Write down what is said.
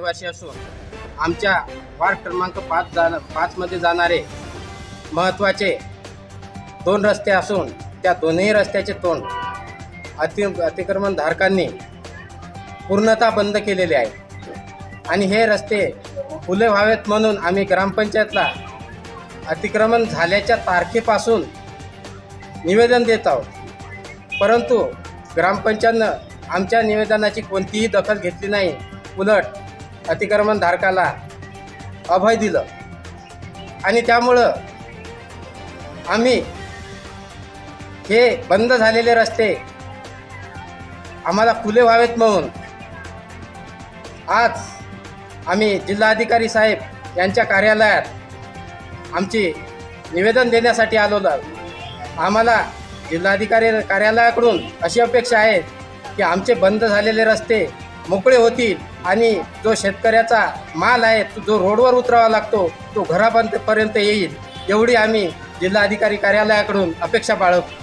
रहिवासी असून आमच्या वार्ड क्रमांक पाच जा पाचमध्ये जाणारे महत्त्वाचे दोन रस्ते असून त्या दोन्ही रस्त्याचे तोंड अति अतिक्रमणधारकांनी पूर्णतः बंद केलेले आहे. आणि हे रस्ते खुले व्हावेत म्हणून आम्ही ग्रामपंचायतला अतिक्रमण झाल्याच्या तारखेपासून निवेदन देत आहोत. परंतु ग्रामपंचायतनं आमच्या निवेदनाची कोणतीही दखल घेतली नाही. उलट अतिक्रमणधारकाला अभय दिलं. आणि त्यामुळं आम्ही हे बंद झालेले रस्ते आम्हाला खुले व्हावेत म्हणून आज आम्ही जिल्हाधिकारी साहेब यांच्या कार्यालयात आमची निवेदन देण्यासाठी आलो आम्हाला जिल्हाधिकारी कार्यालयाकडून अशी अपेक्षा आहे की आमचे बंद झालेले रस्ते मोकळे होतील आणि जो शेतकऱ्याचा माल आहे तो जो रोडवर उतरावा लागतो तो घरापर्यंत येईल. एवढी आम्ही जिल्हाधिकारी कार्यालयाकडून अपेक्षा बाळगतो.